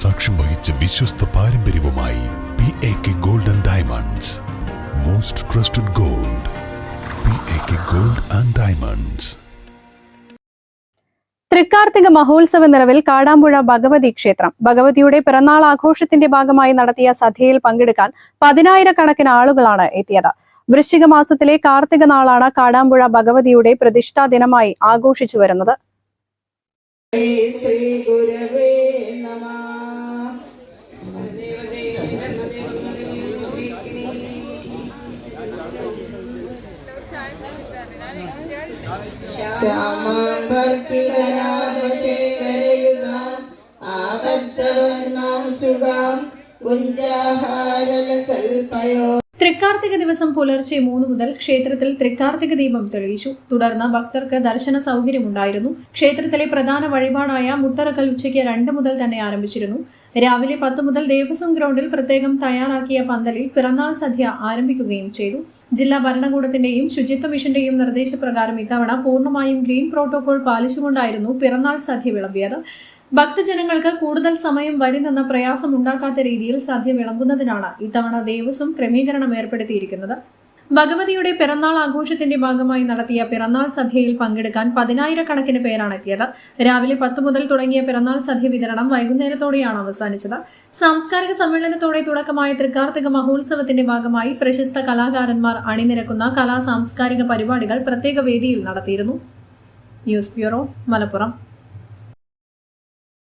സാക്ഷ്യം വഹിച്ച വിശ്വസ്ത പാരമ്പര്യവുമായി P A K gold and diamonds most trusted gold P A K gold and diamonds Thrikkarthika മഹോത്സവ നിറവിൽ കാടാമ്പുഴ ഭഗവതി ക്ഷേത്രം. ഭഗവതിയുടെ പിറന്നാൾ ആഘോഷത്തിന്റെ ഭാഗമായി നടത്തിയ സദ്യയിൽ പങ്കെടുക്കാൻ പതിനായിരക്കണക്കിന് ആളുകളാണ് എത്തിയത്. വൃശ്ചിക മാസത്തിലെ കാർത്തിക നാളാണ് കാടാമ്പുഴ ഭഗവതിയുടെ പ്രതിഷ്ഠാ ദിനമായി ആഘോഷിച്ചു വരുന്നത്. ശ്രീ ശ്യാമാഭർത്തികരാമശേഖരയുഗാം ആബദ്ധവർണാം സുഖാം കുഞ്ചാഹാരലസൽപയോ തൃക്കാർത്തിക ദിവസം പുലർച്ചെ മൂന്ന് മുതൽ ക്ഷേത്രത്തിൽ തൃക്കാർത്തിക ദീപം തെളിയിച്ചു. തുടർന്ന് ഭക്തർക്ക് ദർശന സൗകര്യമുണ്ടായിരുന്നു. ക്ഷേത്രത്തിലെ പ്രധാന വഴിപാടായ മുട്ടറക്കൽ ഉച്ചയ്ക്ക് രണ്ട് മുതൽ തന്നെ ആരംഭിച്ചിരുന്നു. രാവിലെ പത്ത് മുതൽ ദേവസ്വം ഗ്രൗണ്ടിൽ പ്രത്യേകം തയ്യാറാക്കിയ പന്തലിൽ പിറന്നാൾ സദ്യ ആരംഭിക്കുകയും ചെയ്തു. ജില്ലാ ഭരണകൂടത്തിന്റെയും ശുചിത്വ മിഷന്റെയും നിർദ്ദേശപ്രകാരം ഇത്തവണ പൂർണമായും ഗ്രീൻ പ്രോട്ടോകോൾ പാലിച്ചുകൊണ്ടായിരുന്നു പിറന്നാൾ സദ്യ വിളമ്പിയത്. ഭക്തജനങ്ങൾക്ക് കൂടുതൽ സമയം വരുന്നെന്ന പ്രയാസം പ്രയാസമുണ്ടാക്കാത്ത രീതിയിൽ സദ്യ വിളമ്പുന്നതിനാണ് ഇത്തവണ ദേവസ്വം ക്രമീകരണം ഏർപ്പെടുത്തിയിരിക്കുന്നത്. ഭഗവതിയുടെ പിറന്നാൾ ആഘോഷത്തിന്റെ ഭാഗമായി നടത്തിയ പിറന്നാൾ സദ്യയിൽ പങ്കെടുക്കാൻ പതിനായിരക്കണക്കിന് പേരാണ് എത്തിയത്. രാവിലെ പത്ത് മുതൽ തുടങ്ങിയ പിറന്നാൾ സദ്യ വിതരണം വൈകുന്നേരത്തോടെയാണ് അവസാനിച്ചത്. സാംസ്കാരിക സമ്മേളനത്തോടെ തുടക്കമായ തൃക്കാർത്തിക മഹോത്സവത്തിന്റെ ഭാഗമായി പ്രശസ്ത കലാകാരന്മാർ അണിനിരക്കുന്ന കലാ സാംസ്കാരിക പരിപാടികൾ പ്രത്യേക വേദിയിൽ നടത്തിയിരുന്നു. News bureau Malappuram.